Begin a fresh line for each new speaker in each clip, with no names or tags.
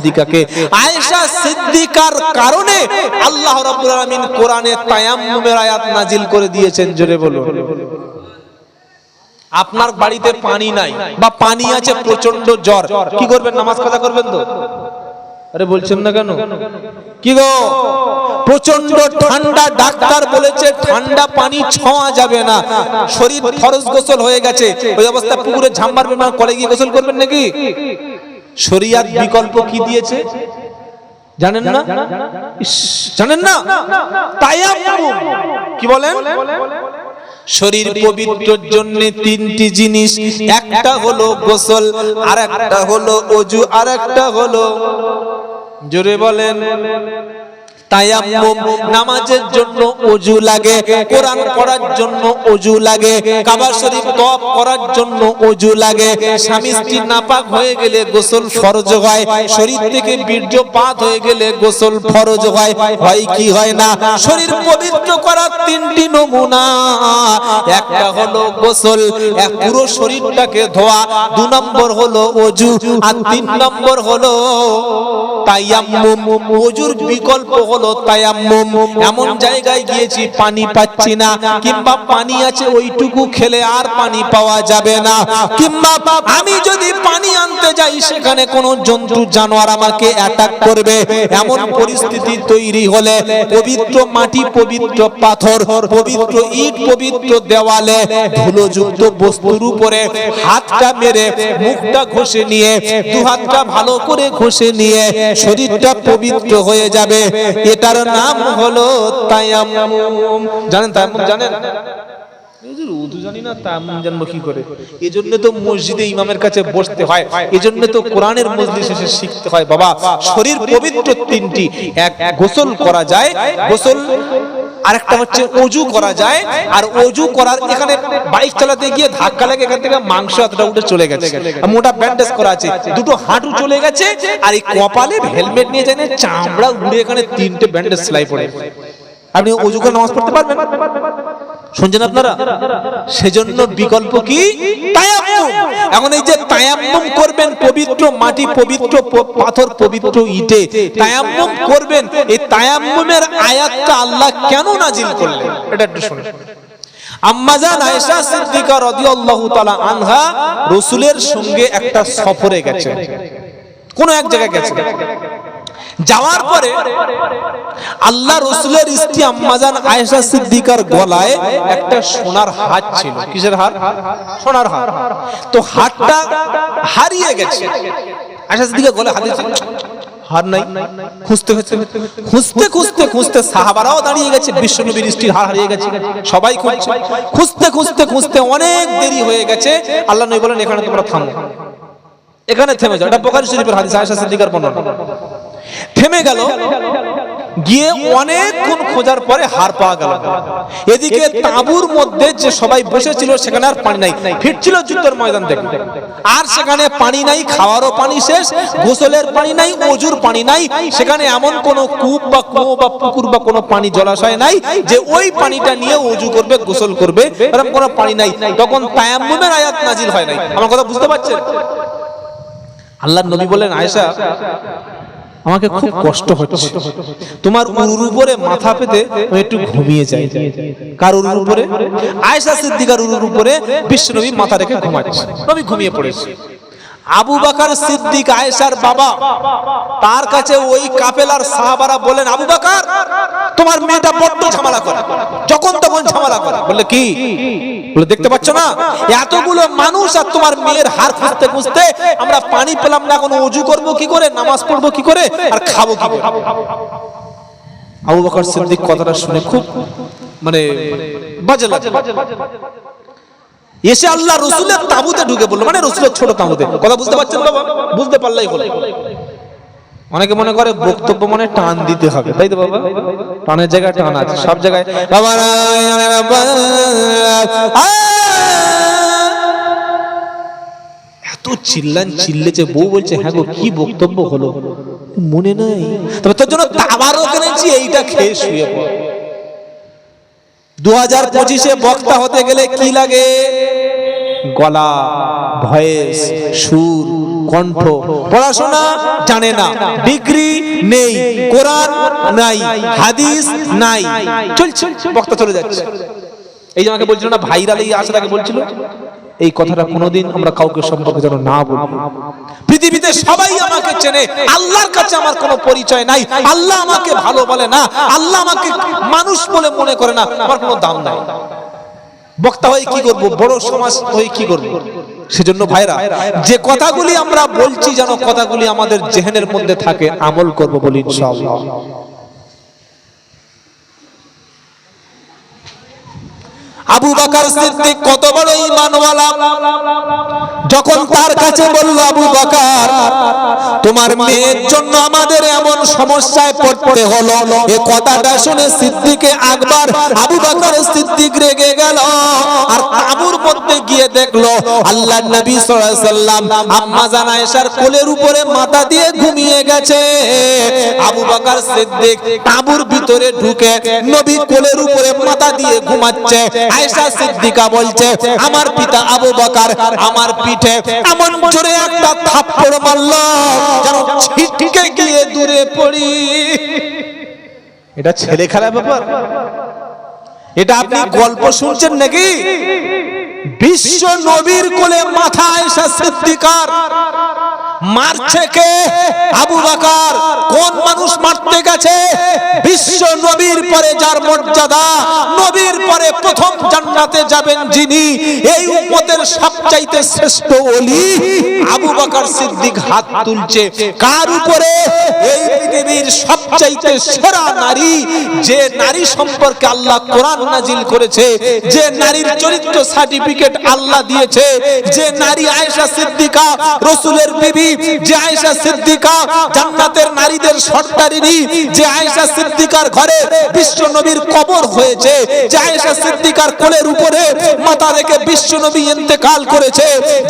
সিদ্দিকাকে। আয়েশা সিদ্দিকার কারণে আল্লাহ রাব্বুল আলামিন কোরআনে তায়াম্মুমের আয়াত নাজিল করে দিয়েছেন, জোরে বলুন। আপনার বাড়িতে পানি নাই বা পানি আছে প্রচণ্ড জ্বর, কি করবেন, নামাজ কাজা করবেন তো? আরে বলছেন না কেন? কি গো? প্রচণ্ড ঠান্ডা, ডাক্তার বলেছে ঠান্ডা পানি ছোঁয়া যাবে না। শরীর ফরজ গোসল হয়ে গেছে, ওই অবস্থা পুকুরে ঝাম মারবেন না কলে গিয়ে গোসল করবেন নাকি? শরিয়াত বিকল্প কি দিয়েছে? জানেন না? জানেন না? কি বলেন? শরীর পবিত্রর জন্য তিনটি জিনিস একটা হলো গোসল আর একটা হলো অজু আর একটা হলো জোরে বলেন। তায়াম্মুম, নামাজের জন্য অজু লাগে, কোরআন পড়ার জন্য অজু লাগে, কাবা শরীফ তওয়াফ করার জন্য অজু লাগে। স্বামী স্ত্রী নাপাক হয়ে গেলে গোসল ফরজ হয়, শরীর থেকে বীর্যপাত হয়ে গেলে গোসল ফরজ হয়। হয় কি হয় না? শরীর পবিত্র করার তিনটি নমুনা। একটা হলো গোসল, এক পুরো শরীরটাকে ধোয়া, দু নম্বর হলো অজু আর তিন নম্বর হলো তায়াম্মুম। ওজুর বিকল্প হলো তায়াম্মুম। এমন জায়গায় গিয়েছি, পানি পাচ্ছি না, কিংবা পানি আছে ওইটুকু খেলে আর পানি পাওয়া যাবে না। কিংবা আমি যদি পানি আনতে যাই, সেখানে কোন জন্তু, জানোয়ার আমাকে অ্যাটাক করবে। এমন পরিস্থিতি তৈরি হলে পবিত্র মাটি, পবিত্র পাথর, পবিত্র ইট, পবিত্র দেওয়ালে ধুলোযুক্ত বস্তুর উপরে হাতটা মেরে, মুখটা ঘষে নিয়ে দু হাতটা ভালো করে ঘষে নিয়ে শরীরটা পবিত্র হয়ে যাবে। এটার নাম হলো তায়াম্মুম। জানেন তায়াম্মুম জানেন? হুজুর, জানি না তায়াম্মুম জানব কি করে? এজন্য তো মসজিদে ইমামের কাছে বসতে হয় এজন্য তো কোরআনের মসজিদ শেষে শিখতে হয়। বাবা শরীর পবিত্র তিনটি এক গোসল করা যায় গোসল আরেকটা হচ্ছে অজু করা যায়, আর অজু করার এখানে বাইক চালাতে গিয়ে ধাক্কা লাগে এখান থেকে মাংস এতটা উঠে চলে গেছে। মোটা ব্যান্ডেজ করা আছে, দুটো হাঁটু চলে গেছে, আর এই কপালে হেলমেট নিয়ে যায় চামড়া উড়ে এখানে তিনটে ব্যান্ডেজ সেলাই পড়ে। আপনি অজু করে নামাজ পড়তে পারবেন? শুনছেন আপনারা? সেজন্য বিকল্প কি? এখন এই যে তায়াম্মুম করবেন, পবিত্র মাটি, পবিত্র পাথর, পবিত্র ইটে। তায়াম্মুম করবেন, এই তায়াম্মুমের আয়াতটা আল্লাহ কেন নাজিল করলেন? এটা একটু শুনুন। আম্মাজান আয়েশা সঙ্গে একটা সফরে গেছে কোন এক জায়গায় গেছে যাওয়ার পরে আল্লাহ রসুলের স্ত্রী আম্মাজান আয়েশা সিদ্দিকার গলায় একটা সোনার হাত ছিল। কিসের হার? সোনার হার। তো হাতটা হারিয়ে গেছে। আয়েশা সিদ্দিকার গলায় হাত হার নাই। খুঁজতে খুঁজতে খুঁজতে খুঁজতে সাহাবারাও দাঁড়িয়ে গেছে। বিশ্বনবীর স্ত্রীর হার হারিয়ে গেছে। সবাই খুঁজছে। খুঁজতে খুঁজতে খুঁজতে অনেক দেরি হয়ে গেছে। আল্লাহ নবী বলেন, এখানে তোমরা থামো। এখানে থেমে যাও। এটা বোখারী শরীফের হাদিস, আয়েশা সিদ্দিকার বর্ণনা। থেমে গেল। গিয়ে অনেকক্ষণ খোঁজার পরে হার পাওয়া গেল। এদিকে তাঁবুর মধ্যে যে সবাই বসেছিল, সেখানে আর পানি নাই। ফিরছিল যুদ্ধের ময়দান থেকে। আর সেখানে পানি নাই, খাওয়ারও পানি শেষ, গোসলের পানি নাই, অজুর পানি নাই। সেখানে এমন কোন কূপ বা কুয়ো বা পুকুর বা কোনো পানি জলাশয় নাই যে ওই পানিটা নিয়ে অজু করবে, গোসল করবে, এরকম কোনো পানি নাই। তখন তায়াম্মুমের আয়াত নাজিল হয় নাই। আমার কথা বুঝতে পারছেন? আল্লাহ নবী বলেন, আয়েশা আমাকে খুব কষ্ট হচ্ছে। তোমার উরুর উপরে মাথা পেতে আমি একটু ঘুমিয়ে যাই। কার উরুর উপরে? আয়েশা সিদ্দিকার উরুর উপরে বিশ্বনবী মাথা রেখে ঘুমাচ্ছে। নবী ঘুমিয়ে পড়েছে। আবু বাকার সিদ্দিক, আয়েশার বাবা, তার কাছে ওই কাফেলার সাহাবারা বলেন আবু বাকার, তোমার মেয়েটা বড্ড ঝামেলা করে, যখন তখন ঝামেলা করে। বললে, কি? বলে, দেখতে পাচ্ছ না, এতগুলো মানুষ আর তোমার মেয়ের হার খুঁজতে খুঁজতে আমরা পানি পেলাম না, এখন অজু করব কি করে, নামাজ পড়ব কি করে, আর খাব কি করে? আবু বকর সিদ্দিক কথাটা শুনে খুব মানে বাজে লাগে এসে আল্লাহ রসুলের তাবুতে ঢুকে বলল মানে রসুলের ছোট তাবুতে। কথা বুঝতে পারছেন বাবা? বুঝতে পারলেই হলো। অনেকে মনে করে বক্তব্য মনে টান দিতে হবে তাই তো বাবা? টানের জায়গায় টান আছে সব জায়গায় বাবা এত চিল্লান চিল্লেছে বউ বলছে হ্যাঁ গো কি বক্তব্য হলো? মনে নাই। তবে তোর জন্য আবারও কিনেছি এইটা খেয়ে শুয়ে পড়। দু হাজার পঁচিশে বক্তা হতে গেলে কি লাগে? গলা, ভয়েস, সুর, কণ্ঠ। পড়াশোনা জানে না। ডিগ্রি নেই। কোরআন নাই। হাদিস নাই। চলছে। বক্তা চলে যাচ্ছে। এই যে আমাকে বলছিল না, ভাইরাল এই আসার আগে বলছিল? এই কথাটা কোনোদিন আমরা কাউকে সম্পর্কে যেন না বলি। পৃথিবীতে সবাই আমাকে চেনে। আল্লাহর কাছে আমার কোনো পরিচয় নাই। আল্লাহ আমাকে ভালো বলে না। আল্লাহ আমাকে মানুষ বলে মনে করে না। আমার কোনো দাম নাই। বক্তা হয়ে কি করব? বড় সমাজ হয়ে কি করব? সেজন্য ভাইরা, যে কথাগুলি আমরা বলছি যেন কথাগুলি আমাদের জেহেনের মধ্যে থাকে, আমল করব বলি ইনশাআল্লাহ। আবু বাকার সিদ্দিক কত বড় ঈমানওয়ালা যখন তার কাছে বলল, আবু বাকার, তোমার মেয়ের জন্য আমাদের এমন সমস্যায় পড়তে হলো। এ কথাটা শুনে সিদ্দিকে আকবর, আবু বাকার সিদ্দিক রেগে গেল আর তাবুর মধ্যে গিয়ে দেখল আল্লাহ নবী সাল্লাম আম্মা জান আয়েশার কোলের উপরে মাথা দিয়ে ঘুমিয়ে গেছে। আবু বাকার সিদ্দিক তাবুর ভিতরে ঢুকে নবী কোলের উপরে মাথা দিয়ে ঘুমাচ্ছে। আয়েশা সিদ্দিকা বলছে, আমার পিতা আবু বকর, আমার পিঠে এমন জোরে একটা থাপ্পড় মারল, যেন ছিটকে গিয়ে দূরে পড়ি। এটা ছেলে খেলা ব্যাপার? এটা আপনি গল্প শুনছেন নাকি? বিশ্ব নবীর কোলে মাথা আয়েশা সিদ্দিকার। মারছে কে আবু বাকার কোন মানুষ মারতে গেছে? বিশ্ব নবীর পরে যার মর্যাদা, নবীর পরে প্রথম জান্নাতে যাবেন যিনি, এই উম্মতের সবচাইতে শ্রেষ্ঠ ওলি আবু বাকার সিদ্দিক হাত তুলছে। কার উপরে? এই পৃথিবীর সবচাইতে সেরা নারী, যে নারী সম্পর্কে আল্লাহ কোরআন নাজিল করেছে, যে নারীর চরিত্র সার্টিফিকেট আল্লাহ দিয়েছে, যে নারী আয়েশা সিদ্দিকা রসুলের বিবি যে আয়েশা যে আয়েশা বিশ্ব নবীর কবর হয়েছে, যে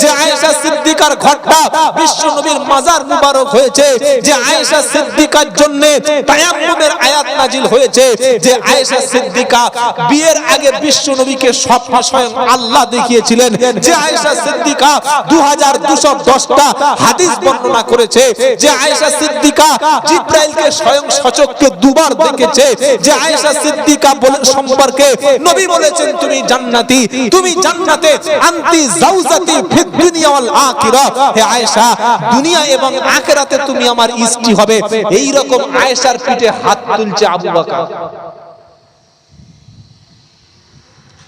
যে আয়েশা সিদ্দিকার ঘরটা বিশ্ব নবীর মাজার মুবারক সিদ্দিকা বিয়ের আগে বিশ্ব নবীকে স্বপ্ন স্বয়ং আল্লাহ দেখিয়েছিলেন, যে আয়েশা সিদ্দিকা 2210টা হাদিস বর্ণনা করেছে, যে আয়েশা সিদ্দিকা জিব্রাইলকে স্বয়ং সচক্ষে দুবার দেখেছে, যে আয়েশা সিদ্দিকা সম্পর্কে নবী বলেছেন, তুমি জান্নাতি, তুমি জান্নাতে, আনতি জাওজাতি ফিদ দুনিয়া ওয়াল আখিরা। হে আয়েশা, দুনিয়া এবং আখিরাতে তুমি আমার স্ত্রী হবে। এই রকম আয়েশার পিঠে হাত তুলছে আবু বকর।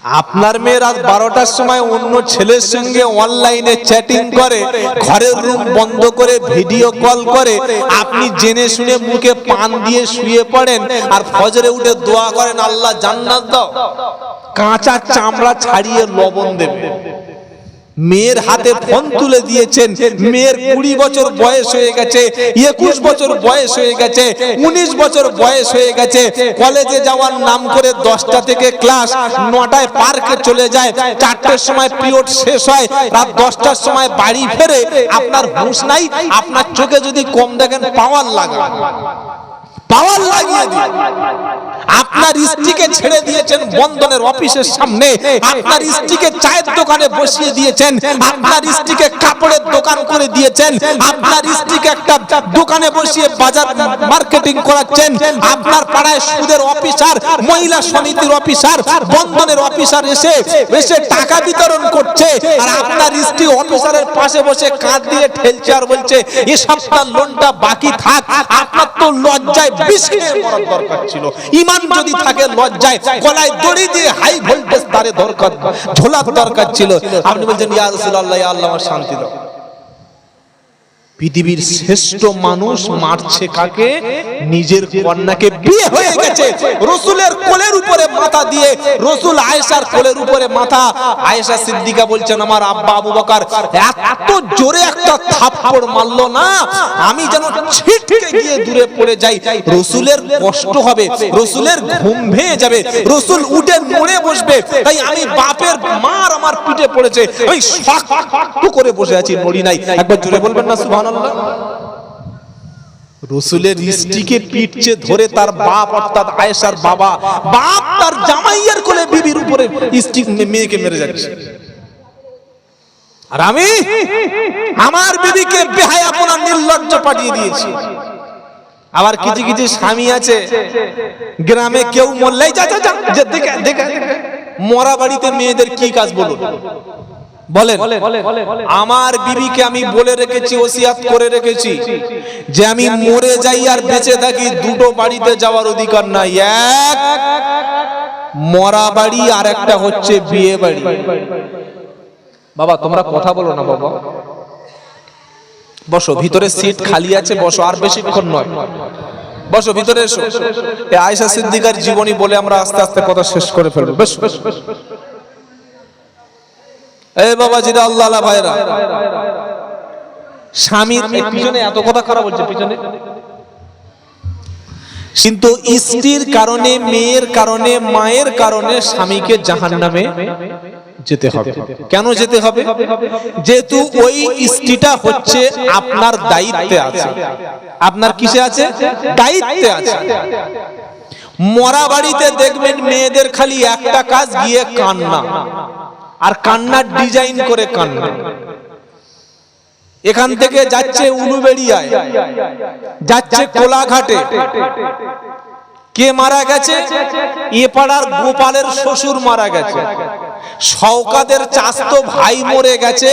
আপনার মেয়ে রাত বারোটার সময় অন্য ছেলের সঙ্গে অনলাইনে চ্যাটিং করে, ঘরের রুম বন্ধ করে ভিডিও কল করে, আপনি জেনে শুনে মুখে পান দিয়ে শুয়ে পড়েন আর ফজরে উঠে দোয়া করেন, আল্লাহ জান্নাত দাও। কাঁচা চামড়া ছাড়িয়ে লবণ দেবে। মেয়ের হাতে ফোন তুলে দিয়েছেন। মেয়ের কুড়ি বছর বয়স হয়ে গেছে, একুশ বছর বয়স হয়ে গেছে, উনিশ বছর বয়স হয়ে গেছে। কলেজে যাওয়ার নাম করে দশটা থেকে ক্লাস নটায় পার্কে চলে যায়। চারটের সময় পিরিয়ড শেষ হয়, রাত দশটার সময় বাড়ি ফেরে। আপনার হুঁশ নাই, আপনার চোখে যদি কম দেখেন, পাওয়ার লাগা। পাওয়ার লাগিয়ে দিন। আপনার স্ত্রীকে ছেড়ে দিয়েছেন বন্ধনের অফিসের সামনে। আপনার স্ত্রীকে চায়ের দোকানে বসিয়ে দিয়েছেন। আপনার স্ত্রীকে কাপড়ের দোকান করে দিয়েছেন। আপনার স্ত্রীকে একটা দোকানে বসিয়ে বাজার মার্কেটিং করাচ্ছেন। আপনার পাড়ায় সুদের অফিসার, মহিলা সমিতির অফিসার, বন্ধনের অফিসার এসে এসে টাকা বিতরণ করছে। আর আপনার স্ত্রী অফিসারের পাশে বসে কাঁধ দিয়ে ঠেলছে আর বলছে, এ সপ্তাহ লোনটা বাকি থাক বিছিয়ে মরার দরকার ছিল। ইমান যদি থাকে লজ্জায় গলায় দড়ি দিয়ে হাই ভোল্টেজ তারে দরকার। ঝোলার দরকার ছিল। আপনি বলছেন ইয়া রাসূলুল্লাহ ইয়া আল্লাহ আমার শান্তি দাও। পৃথিবীর শ্রেষ্ঠ মানুষ মারছে কাকে? নিজের কন্যাকে বিয়ে হয়ে গেছে। রসুলের কোলের উপরে মাথা দিয়ে রসুল আয়েশার কোলের উপরে মাথা। আয়েশা সিদ্দিকা বলছেন আমার আব্বা আবু বকর এত জোরে একটা থাপ্পড় মারলো না। আমি যেন ছিটকে গিয়ে দূরে পড়ে যাই। রসুলের কষ্ট হবে রসুলের ঘুম ভেঙে যাবে। রসুল উঠে নড়ে বসবে। তাই আমি বাপের মার আমার পিঠে পড়েছে। ওই শক্ত করে বসে আছি নড়ি নাই। একবার জোরে বলবেন না সুবহানাল্লাহ। রসুলের স্ত্রীকে পিটছে ধরে তার বাপ, অর্থাৎ আয়েশার বাবা, বাপ তার জামাইয়ের কোলে বিবির উপরে স্ত্রী মেয়েকে মেরে যাচ্ছে। আর আমি আমার বিবিকে বেহায় আপনার নির্লজ্জ পাঠিয়ে দিয়েছি। আবার কিছু কিছু স্বামী আছে, গ্রামে কেউ মরলেই যা যা, দেখে দেখে। মরা বাড়িতে মেয়েদের কি কাজ বলুন? বলেন আমার বিবিকে আমি বলে রেখেছি ওসিয়াত করে রেখেছি যে আমি মরে যাই আর বেঁচে থাকি দুটো বাড়িতে যাওয়ার অধিকার নাই। এক মরা বাড়ি আর একটা হচ্ছে বিয়ে বাড়ি। বাবা তোমরা কথা বলো না বাবা। বসো ভিতরে সিট খালি আছে বসো আর বেশিক্ষণ নয়। বসো ভিতরে এসো। এ আয়েশা সিদ্দিকার জীবনী বলে আমরা আস্তে আস্তে কথা শেষ করে ফেলব। বেশ বেশ বেশ। এই বাবা আল্লাহ কিন্তু স্ত্রীর কারণে, মেয়ের কারণে, মায়ের কারণে স্বামীকে জাহান নামে যেতে হবে। কেন যেতে হবে? যেহেতু ওই স্ত্রীটা হচ্ছে আপনার দায়িত্বে আছে। আপনার কিসে আছে? দায়িত্বে আছে। মরা বাড়িতে দেখবেন মেয়েদের খালি একটা কাজ গিয়ে কান্না। আর কান্নার ডিজাইন করে কান্না। এখান থেকে যাচ্ছে উলুবেড়িয়ায়, যাচ্ছে কোলাঘাটে। কে মারা গেছে? এ পাড়ার গোপালের শ্বশুর মারা গেছে। শওকাদের চাস্তো ভাই মরে গেছে।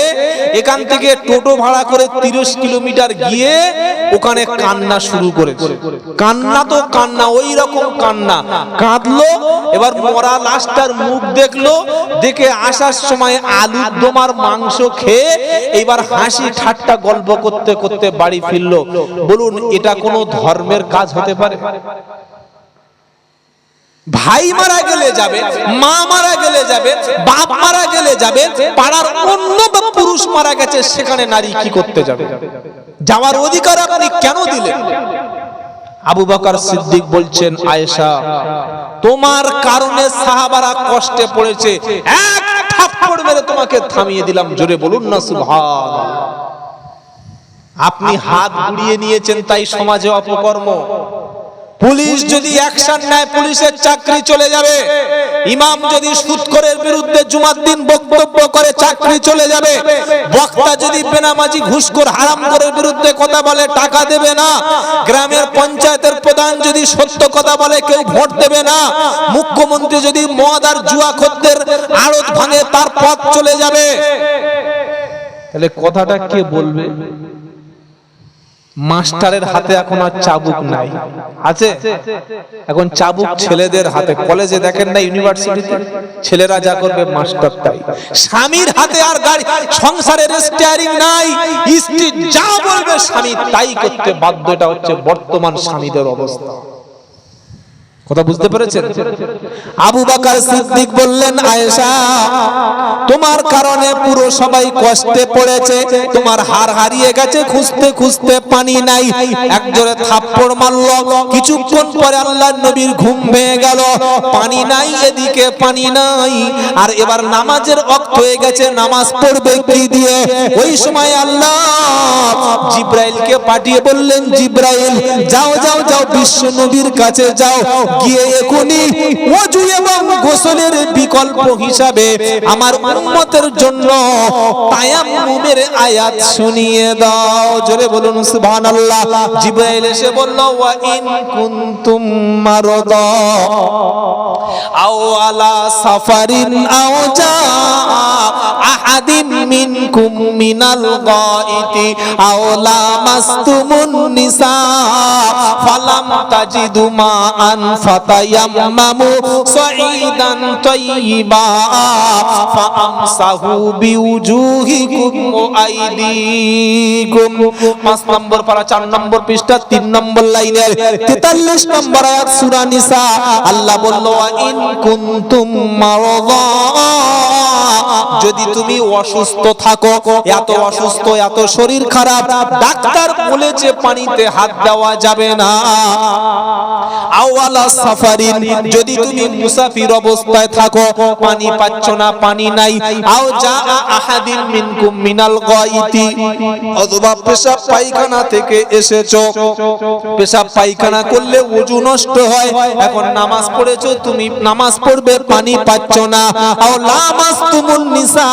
এখান থেকে টোটো ভাড়া করে তিরিশ কিলোমিটার গিয়ে ওখানে কান্না শুরু করেছে। কান্না তো কান্না ওই রকম কান্না। কাঁদলো, এবার মরা লাশটার মুখ দেখল, দেখে আসার সময় আলু দমার মাংস খেয়ে এবার হাসি ঠাট্টা গল্প করতে করতে বাড়ি ফিরলো। বলুন, এটা কোনো ধর্মের কাজ হতে পারে? ভাই মারা গেলে যাবে, মা মারা গেলে যাবে, বাপ মারা গেলে যাবে, পাড়ার অন্য বা পুরুষ মারা গেছে, সেখানে নারী কি করতে যাবে? যাওয়ার অধিকার আপনি কেন দিলেন? আবু বকর সিদ্দিক বলছেন, আয়েশা, তোমার কারণে সাহাবারা কষ্টে পড়েছে, এক থাপ্পড় মেরে তোমাকে থামিয়ে দিলাম, জোরে বলুন না সুবহান আপনি হাত ঘুরিয়ে নিয়েছেন, তাই সমাজে অপকর্ম। পুলিশ যদি অ্যাকশন নেয় পুলিশের চাকরি চলে যাবে। ইমাম যদি সুৎকরের বিরুদ্ধে জুমার দিন বক্তব্য করে চাকরি চলে যাবে। বক্তা যদি বেনামাজি ঘুষখোর হারাম করে বিরুদ্ধে কথা বলে টাকা দেবে না। গ্রামের পঞ্চায়েতের প্রধান যদি সত্য কথা বলে কেউ ভোট দেবে না। মুখ্যমন্ত্রী যদি মদ আর জুয়া খদ্দের আড়ত ভাঙে তার পথ চলে যাবে। তাহলে কথাটা কে বলবে? মাস্টারের হাতে এখন আর চাবুক নাই। আছে? এখন চাবুক ছেলেদের হাতে। কলেজে দেখেন না, ইউনিভার্সিটিতে ছেলেরা যা করবে মাস্টার তাই। স্বামীর হাতে আর গাড়ি, সংসারের স্টিয়ারিং নাই, স্ত্রী যা বলবে স্বামী তাই করতে বাধ্য। এটা হচ্ছে বর্তমান স্বামীদের অবস্থা। কথা বুঝতে পেরেছেন? আবু বাকার সিদ্দিক বললেন, আয়েশা, তোমার কারণে পুরো সবাই কষ্টে পড়েছে, তোমার হার হারিয়ে গেছে, খুঁজতে খুঁজতে পানি নাই। একজোরে থাপ্পড় মারলো, কিছুক্ষণ পরে আল্লাহর নবীর ঘুম ভেঙে গেল। পানি নাই, এদিকে পানি নাই। আর এবার নামাজের অক্ত হয়ে গেছে, নামাজ পড়বে কি দিয়ে? ওই সময় আল্লাহ জিব্রাইলকে পাঠিয়ে বললেন, জিব্রাইল, যাও যাও যাও, বিশ্ব নবীর কাছে যাও। গিয়ে এখনই ওযু এবং গোসলের বিকল্প হিসাবে আমার উম্মতের জন্য তায়াম্মুমের আয়াত শুনিয়ে দাও। জোরে বলুন, সুবহানাল্লাহ। জিব্রাইল এসে বলল, ওয়া ইন কুনতুম মারদা আও আলা সাফারিন আও জা আহাদিম মিনকুম মিনাল গাইতি আও লামাস্তুমুন নিসা ফালাম তাজিদু মাআন ফাতায়াম্মামু সাঈদান তাইয়্যিবা ফাআমসাহু বিউজুহিকুম ওয়া আইদিকুম। পাঁচ নম্বর পারা, চার নম্বর পৃষ্ঠা, তিন নম্বর লাইনের তেতাল্লিশ নম্বর আয়াত সূরা নিসা, আল্লাহ বলল ইন কুনতুম মারদা। যদি তুমি অসুস্থ থাকো, এত অসুস্থ, এত শরীর খারাপ, ডাক্তার বলেছে পানিতে হাত দেওয়া যাবে না। আওয়ালা সাফারিন যদি তুমি মুসাফির অবস্থায় থাকো, পানি পাচ্ছ না, পানি নাই। আও যা আহাদিন মিনকুম মিনাল গাইতি অথবা পেশাব পায়খানা থেকে এসেছ। পেশাব পায়খানা করলে ওযু নষ্ট হয়। এখন নামাজ পড়েছো, তুমি নামাজ পড়বে, পানি পাচ্ছ না। আও লামাস্তুমুন নিসা,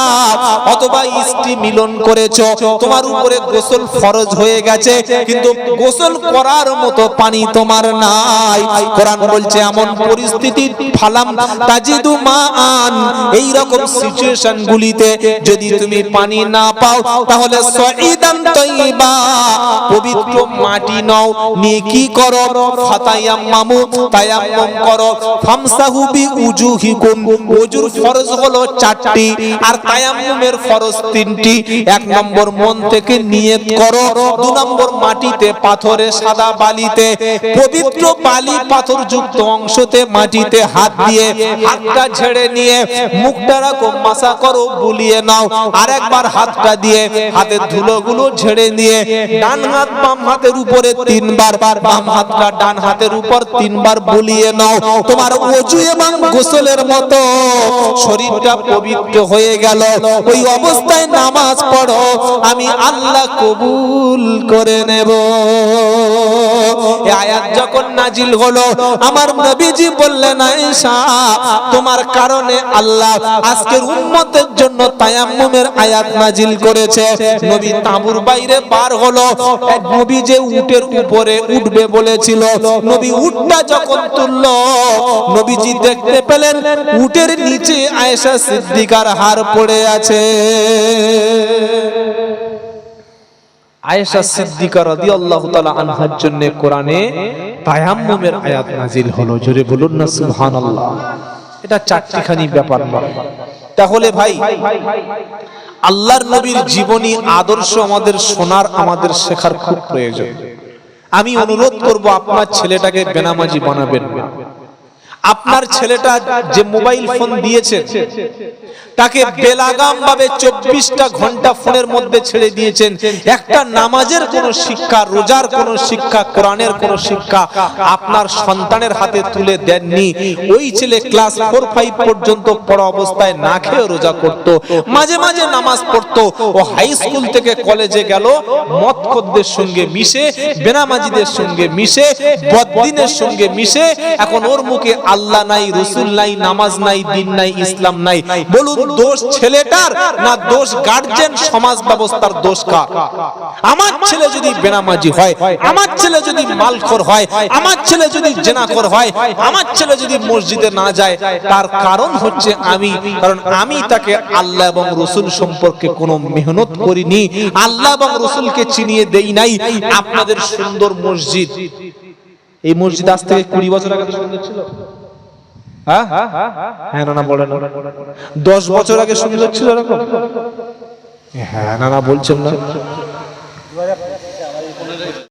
অথবা স্ত্রী মিলন করেছ। তোমার উপরে গোসল ফরজ হয়ে গেছে, কিন্তু গোসল করার মতো পানি তোমার নাই। কোরআন বলছে, এমন পরিস্থিতি, ফালাম তাজিদু মা আন এই রকম সিচুয়েশন গুলিতে যদি তুমি পানি না পাও, তাহলে সাইদান তাইবা পবিত্র মাটি নাও নিয়ে কি করো ফাতায়াম্মামু তায়াম্মুম করো। ফামসাহু বি ফরজ হলো চারটি, আর তায়াম্মুমের ফরজ তিনটি। এক নম্বর মন থেকে নিয়ত দু নম্বর মাটিতে পাথরে সাদা বালিতে। পবিত্র বালি পাথর যুক্ত অংশতে মাটিতে হাত দিয়ে হাতটা ঝেড়ে নিয়ে মুখটা রাখো মাসা করো, বুলিয়ে নাও। আর একবার হাতটা দিয়ে হাতের ধুলোগুলো ঝেড়ে নিয়ে ডান হাত বাম হাতের উপরে তিনবার, বাম হাতটা ডান হাতের উপর তিনবার বুলিয়ে নাও। তোমার অজু এবং গোসলের মতো শরীরটা পবিত্র হয়ে গেল। ওই অবস্থায় নামাজ পড়ো, আমি আল্লাহ কবুল করে নেব। আয়াত যখন নাজিল হলো, আমার নবীজি বললেন, আয়েশা, তোমার কারণে আল্লাহ তাঁবুর বাইরে বার হলো, এক নবী যে উটের উপরে উঠবে বলেছিল, নবী উটটা যখন তুললো, নবীজি দেখতে পেলেন উটের নিচে আয়েশা সিদ্দিকার হার পড়ে আছে। আয়েশা সিদ্দিকা রাদিয়াল্লাহু তাআলা আনহার জন্য কোরআনে তায়াম্মুমের আয়াত নাজিল হলো, জোরে বলুন না সুবহানাল্লাহ। এটা চারটিখানি ব্যাপার তাহলে ভাই আল্লাহর নবীর জীবনী আদর্শ আমাদের শোনার, আমাদের শেখার খুব প্রয়োজন। আমি অনুরোধ করব আপনার ছেলেটাকে বেনামাজি বানাবেন। না আপনার ছেলেটা যে মোবাইল ফোন দিয়েছে তাকে বেলাগাম ভাবে চব্বিশটা ঘণ্টা ফোনের মধ্যে ছেড়ে দিয়েছেন। একটা নামাজের কোন শিক্ষা রোজার কোন শিক্ষা কোরআনের কোন শিক্ষা আপনার সন্তানের হাতে তুলে দেননি। ওই ছেলে ক্লাস ফোর ফাইভ পর্যন্ত পড়া অবস্থায় না খেয়ে রোজা করত। মাঝে মাঝে নামাজ পড়তো। ও হাই স্কুল থেকে কলেজে গেল মদ খদ্দের সঙ্গে মিশে বেনামাজিদের সঙ্গে মিশে বদ্দিনের সঙ্গে মিশে এখন ওর মুখে আল্লাহ নাই, রসুল নাই, নামাজ নাই, দিন নাই, ইসলাম নাই। বলুন, দোষ ছেলেটার না দোষ গার্জেন সমাজ ব্যবস্থার দোষ কার? আমার ছেলে যদি বেনামাজি হয়, আমার ছেলে যদি মালখোর হয়, আমার ছেলে যদি জেনাখোর হয়, আমার ছেলে যদি মসজিদে না যায়, তার কারণ হচ্ছে আমি, কারণ আমি তাকে আল্লাহ এবং রসুল সম্পর্কে কোনো মেহনত করিনি, আল্লাহ এবং রসুলকে চিনিয়ে দেই নাই। আপনাদের সুন্দর মসজিদ। এই মসজিদ আজ থেকে কুড়ি বছর আগে সুন্দর ছিল। হ্যাঁ? হ্যাঁ না। দশ বছর আগে সুন্দর ছিল এরকম? হ্যাঁ না না বলছেন না।